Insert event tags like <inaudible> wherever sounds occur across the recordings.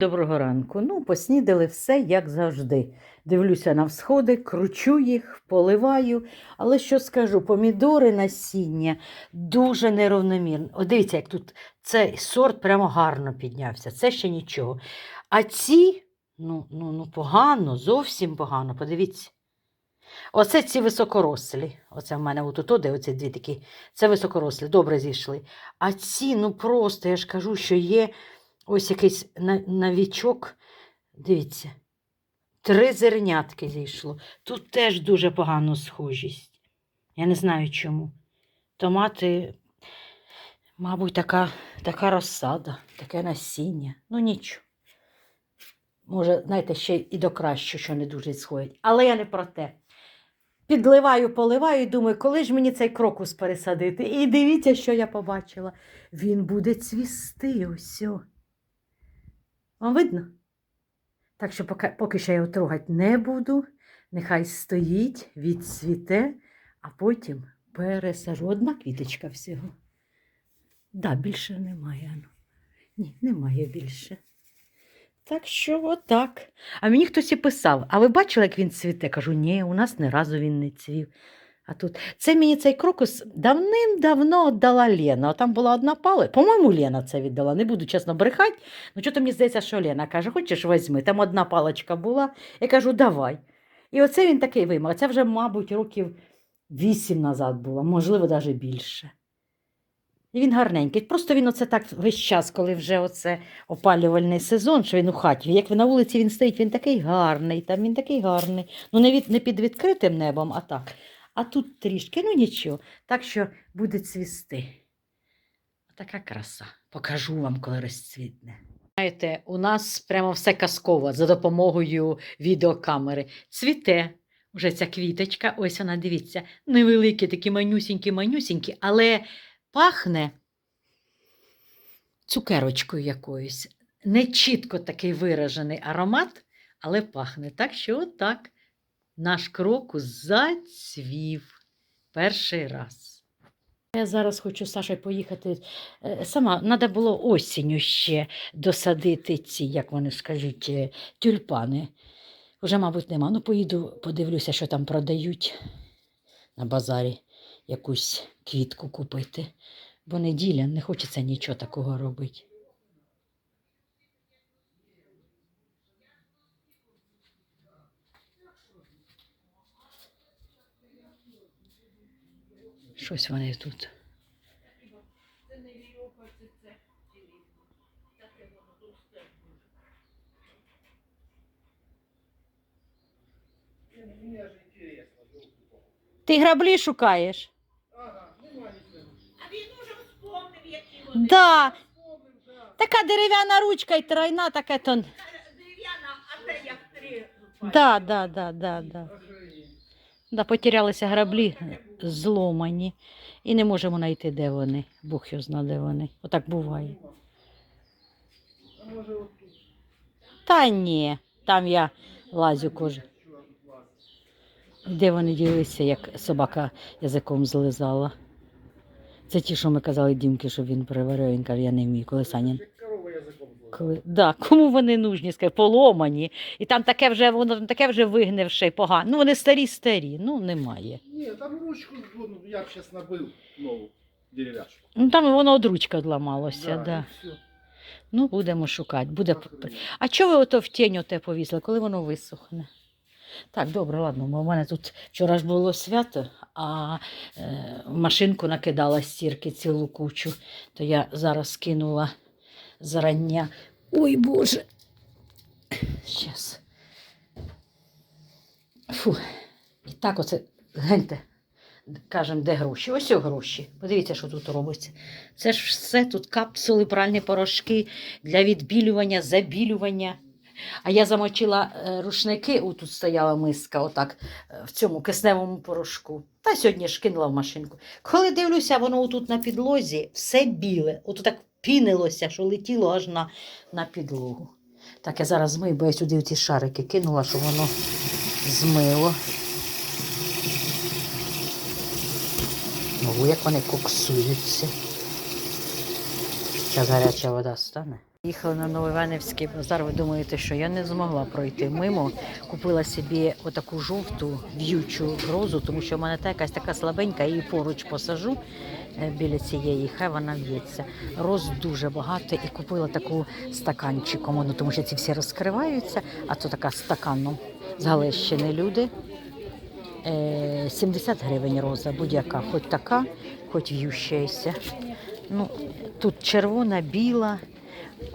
Доброго ранку. Ну, поснідали все, як завжди. Дивлюся на всходи, кручу їх, поливаю. Але що скажу, помідори насіння дуже неравномірно. О, дивіться, як тут цей сорт прямо гарно піднявся. Це ще нічого. А ці, ну, ну, ну погано, зовсім погано. Подивіться. Оце ці високорослі. Оце в мене отут, де оці дві такі. Це високорослі, добре зійшли. А ці, ну просто, я ж кажу, що є ось якийсь на- навічок. Дивіться, три зернятки зійшло. Тут теж дуже погана схожість. Я не знаю чому. Томати, мабуть, така, така розсада, таке насіння. Ну нічого. Може, знаєте, ще і до кращого, що не дуже сходять. Але я не про те. Підливаю, поливаю і думаю, коли ж мені цей крокус пересадити. І дивіться, що я побачила. Він буде цвісти ось. Вам видно? Так що поки, поки що я його трогати не буду. Нехай стоїть, відцвіте, а потім пересажу. Одна квіточка всього. Да, більше немає. Ні, немає більше. Так що отак. А мені хтось і писав, а ви бачили, як він цвіте? Кажу, ні, у нас ні разу він не цвів. А тут це мені цей крокус давним-давно віддала Лена. Там була одна паличка. По-моєму, Лена це віддала. Не буду чесно брехати. Ну, що то мені здається, що Лена каже, хочеш візьми. Там одна паличка була. Я кажу, давай. І оце він такий виймав. Це вже, мабуть, років вісім назад було, можливо, навіть більше. І він гарненький. Просто він оце так весь час, коли вже оце опалювальний сезон, що він у хаті. Як на вулиці він стоїть, він такий гарний, там він такий гарний. Ну, не, від, не під відкритим небом, а так. А тут трішки, ну нічого. Так що буде цвісти. Така краса. Покажу вам, коли розцвітне. Знаєте, у нас прямо все казково за допомогою відеокамери. Цвіте. Вже ця квіточка, ось вона, дивіться, невеликі, такі манюсінькі-манюсінькі, але пахне цукерочкою якоюсь. Не чітко такий виражений аромат, але пахне. Так що отак наш крокус зацвів перший раз. Я зараз хочу з Сашою поїхати е, сама. Треба було осінню ще досадити ці, як вони скажуть, е, тюльпани. Уже, мабуть, нема. Ну, поїду, подивлюся, що там продають на базарі якусь квітку купити. Бо неділя, не хочеться нічого такого робити. Щось вони тут. Ти граблі шукаєш? А він уже вспомнив, які вони. Да. Така дерев'яна ручка і тройна, таке то. Дерев'яна, а те як три. Да, да, да, да, да. Да, потерялися граблі зломані. І не можемо знайти, де вони. Бог його зна, де вони. Отак буває. Та ні, там я лазю кожен. Де вони ділися, як собака язиком злизала. Це ті, що ми казали Дімки, щоб він переварив. Він каже, я не вмію, коли Санін. Як корова язиком злазить. Коли, да, <laughs> кому вони нужні, скажи, поломані. І там таке вже, воно таке вже вигнивше і погано. Ну, вони старі-старі, ну немає. Ні, там ручку я б зараз набив нову дерев'ячку. Ну там воно од ручка одламалося, да, да. Ну, будемо шукати. Буде... А чого ви ото в тінь оте повісили, коли воно висохне? Так, добре, ладно, в мене тут вчора ж було свято, а е, в машинку накидала стірки цілу кучу, то я зараз кинула зарання. Ой Боже. Щас. Фу. І так оце, гляньте, кажемо, де гроші. Ось о гроші. Подивіться, що тут робиться. Це ж все тут капсули, пральні порошки для відбілювання, забілювання. А я замочила е, рушники, отут стояла миска, отак, е, в цьому кисневому порошку. Та сьогодні ж кинула в машинку. Коли дивлюся, воно отут на підлозі все біле, отут так пінилося, що летіло аж на, на підлогу. Так, я зараз змию, бо я сюди ці шарики кинула, щоб воно змило. Ого, як вони коксуються. Зараз гаряча вода стане. Їхали на Новоіванівський базар. Ви думаєте, що я не змогла пройти мимо. Купила собі отаку жовту в'ючу розу, тому що в мене та якась така слабенька, я її поруч посажу біля цієї, хай вона в'ється. Роз дуже багато і купила таку стаканчиком, ну, тому що ці всі розкриваються, а то така стаканом з Галещини люди. Е, 70 гривень роза, будь-яка, хоч така, хоч в'ющаяся. Ну, тут червона, біла,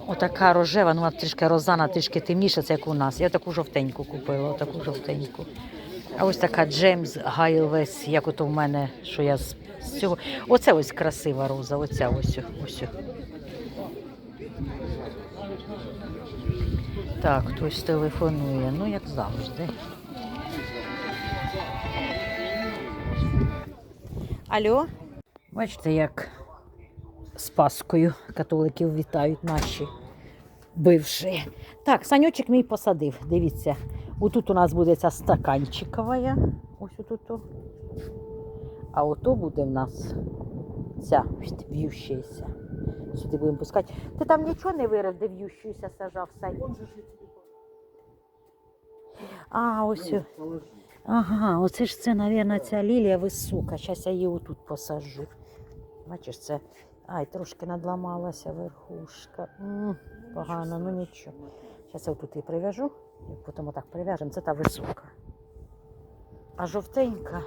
отака рожева, ну вона трішки розана, трішки темніша, це як у нас. Я таку жовтеньку купила, таку жовтеньку. А ось така Джеймс Гайл весь, як ото в мене, що я з, цього. Оце ось красива роза, оця ось. ось. Так, хтось телефонує, ну як завжди. Алло? Бачите, як з Паскою католиків вітають наші бивші. Так, санючок мій посадив. Дивіться, отут у нас буде ця стаканчикова. Ось отут. А ото буде в нас ця в'ющаяся. Сюди будемо пускати. Ти там нічого не вирив, де в'ющуюся сажав тобі А, ось. Ну. Ага, оце ж це, мабуть, ця лілія висока. Зараз я її отут посаджу. Бачиш, це. Ай, трошки надламалася верхушка. М, погано, ну нічого. Зараз я отут її прив'яжу, і потім отак прив'яжемо. Це та висока. А жовтенька.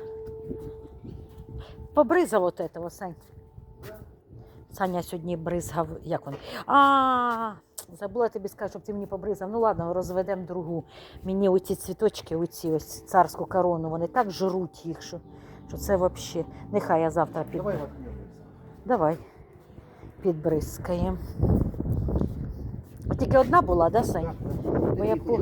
Побризав от этого, Сань. Саня сьогодні бризгав, як він? А, забула тобі сказати, щоб ти мені побризав. Ну ладно, розведемо другу. Мені оці цвіточки, оці ось царську корону, вони так жруть їх, що, що це взагалі. Нехай я завтра під... Давай. Давай. Підбризкаємо. Тільки одна була, да, Сань? Бо я по...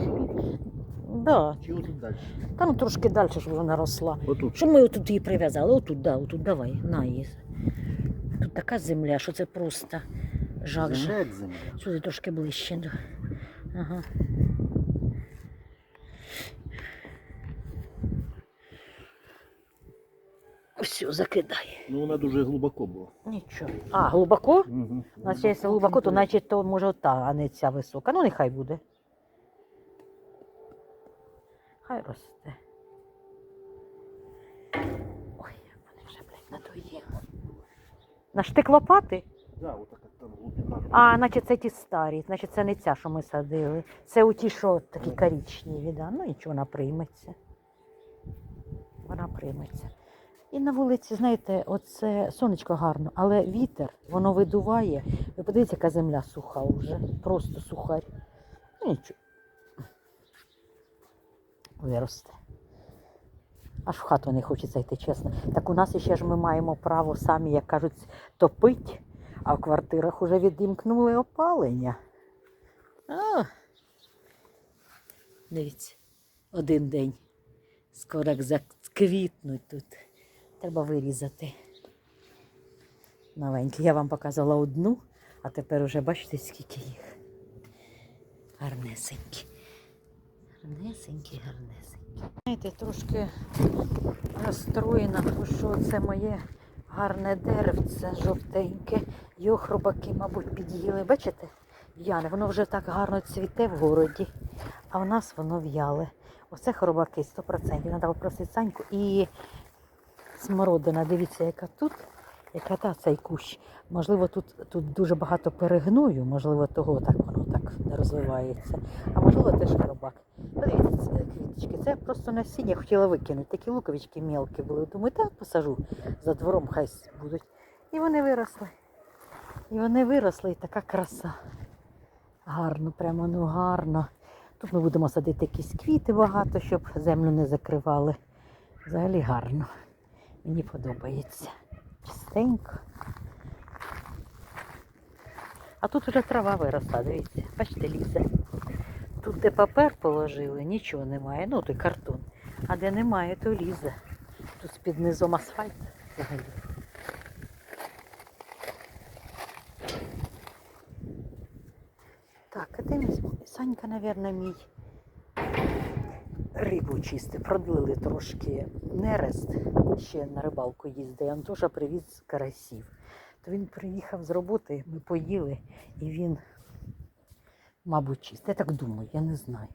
Да. Чи отут далі? Та ну трошки далі, щоб вона росла. Отут. Що ми тут її прив'язали? Отут, да, отут, давай, на її. Тут така земля, що це просто жах. земля. Сюди трошки ближче. да. Ага. Все, закидай. Ну вона дуже глибоко була. Нічого. А, глибоко? Угу. Значить, якщо глибоко, то значить то може ота, а не ця висока. Ну, нехай буде. Хай росте. Ой, як вони вже, блядь, надоїли. На штик лопати? Да, отак там глибина. А, значить, це ті старі, значить, це не ця, що ми садили. Це у ті, що такі коричневі, да? ну нічого, вона прийметься. Вона прийметься. І на вулиці, знаєте, оце сонечко гарно, але вітер, воно видуває. Ви подивіться, яка земля суха вже. Просто сухарь. Ну нічого. Виросте. Аж в хату не хочеться йти, чесно. Так у нас ще ж ми маємо право самі, як кажуть, топити, а в квартирах уже відімкнули опалення. А, дивіться, один день. Скоро заквітнуть тут. Треба вирізати. Новенькі. Я вам показала одну, а тепер уже бачите, скільки їх. Гарнесенькі. Гарнесенькі, гарнесенькі. Знаєте, трошки розстроєна, що це моє гарне деревце жовтеньке. Його хробаки, мабуть, під'їли. Бачите? В'яне, воно вже так гарно цвіте в городі, а в нас воно в'яле. Оце хробаки 100%. Треба попросити Саньку. І смородина, дивіться, яка тут, яка та цей кущ. Можливо, тут, тут дуже багато перегною, можливо, того так воно так не розвивається. А можливо, теж хробак. Подивіться, це квіточки. Це просто насіння хотіла викинути. Такі луковички мелкі були. Думаю, так посажу за двором, хай будуть. І вони виросли. І вони виросли, і така краса. Гарно, прямо ну гарно. Тут ми будемо садити якісь квіти багато, щоб землю не закривали. Взагалі гарно. Мені подобається. Чистенько. А тут вже трава виросла, дивіться. Бачите, лізе. Тут, де папер положили, нічого немає. Ну, той картон. А де немає, то лізе. Тут під низом асфальт взагалі. Так, а де мій? Санька, мабуть, мій рибу чисти. Продлили трошки нерест. Ще на рибалку їздить. Антоша привіз карасів. То він приїхав з роботи, ми поїли, і він Мабуть, чисте. Я так думаю, я не знаю.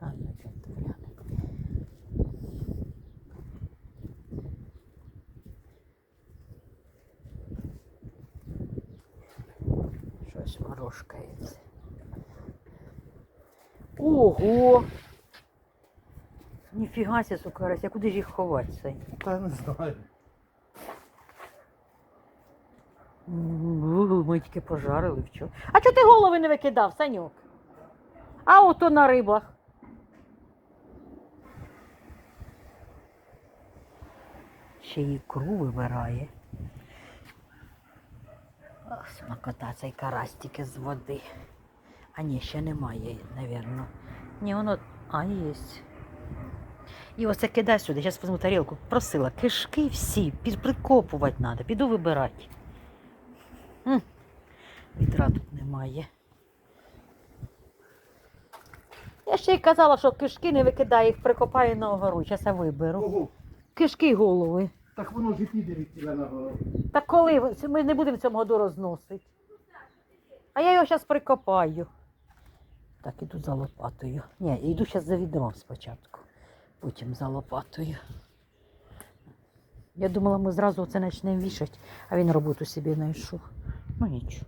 А, ну. Щось ворожкається. Ого! Ніфіга ся, сукарась, а куди ж їх ховати? Сань? Та я не знаю. М, Ми тільки пожарили вчора. А чого ти голови не викидав, Саньок? А ото на рибах. Ще ікру вибирає. Ох, смакота цей карась тільки з води. А ні, ще немає, напевно. Ні, воно. А, є. І оце кидай сюди, зараз візьму тарілку. Просила, кишки всі, під- прикопувати треба, піду вибирати. М, Відра тут немає. Я ще й казала, що кишки не викидаю, їх прикопаю на огору. Зараз я виберу. Ого, Кишки й голови. так воно ж і піде від тіля на голову. Та коли? Ми не будемо в цьому году розносити. А я його зараз прикопаю. Так, іду за лопатою. Ні, йду зараз за відром спочатку. Потім за лопатою. Я думала, ми зразу це почнемо вішати, а він роботу собі знайшов. Ну нічого.